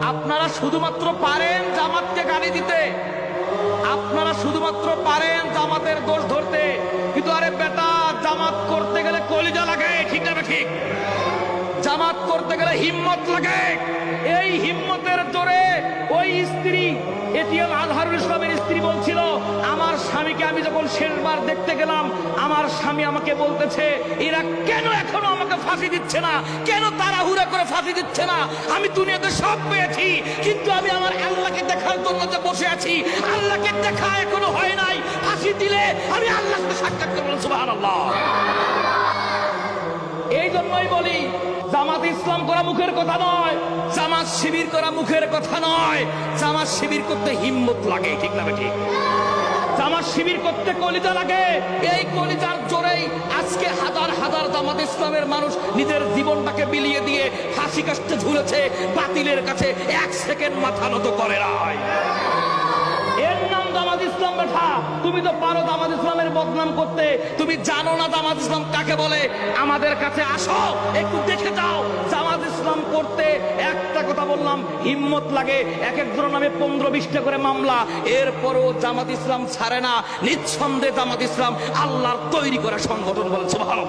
আপনারা শুধুমাত্র পারেন জামাতকে গালি দিতে। আপনারা শুধুমাত্র পারেন জামাতের দোষ ধরতে। কিন্তু আরে বেটা, জামাত করতে গেলে কলিজা লাগে, ঠিক না ঠিক জামাত করতে গেলে হিম্মত লাগে। এই হিম্মতের জোরে ওই স্ত্রী, এটিএম আজহারুল ইসলামের স্ত্রী বলছিল স্বামীকে আমি যখন শেষবার দেখতে গেলাম, আমার স্বামী আমাকে বলতেছে, এরা কেন এখনও আমাকে ফাঁসি দিচ্ছে না? কেন তাড়াহুড়া করে ফাঁসি দিচ্ছে না? আমি দুনিয়াতে সব পেয়েছি, কিন্তু আমি আমার আল্লাহকে দেখার জন্য যে বসে আছি, আল্লাহকে দেখা এখনও হয় নাই। ফাঁসি দিলে আমি আল্লাহকে সাক্ষাৎ করব সুবহানাল্লাহ। এই জন্যই বলি, জামাত ইসলাম করা মুখের কথা নয়, জামাত শিবির করা মুখের কথা নয়। জামাত শিবির করতে হিম্মত লাগে, ঠিক না ঠিক? জামাত শিবির করতে কলিজা লাগে। এই কলিজার জোরেই আজকে হাজার হাজার জামাত ইসলামের মানুষ নিজের জীবনটাকে বিলিয়ে দিয়ে ফাঁসি কাষ্টে ঝুলেছে, বাতিলের কাছে এক সেকেন্ড মাথা নত করে নাই। এর নাম দামাদ ইসলাম বেঠা তুমি তো পারো দামাদ ইসলামের বদনাম করতে। তুমি জানো না দামাদ ইসলাম কাকে বলে। আমাদের কাছে আসো, একটু দেখে যাও। জামাত ইসলাম করতে একটা বললাম হিম্মত লাগে এক একজনের নামে পনেরো বিশটা করে মামলা। এরপরও জামাত ইসলাম ছাড়ে না, নিঃসন্দেহে জামাত ইসলাম আল্লাহর তৈরি করা সংগঠন বলেছে ভালো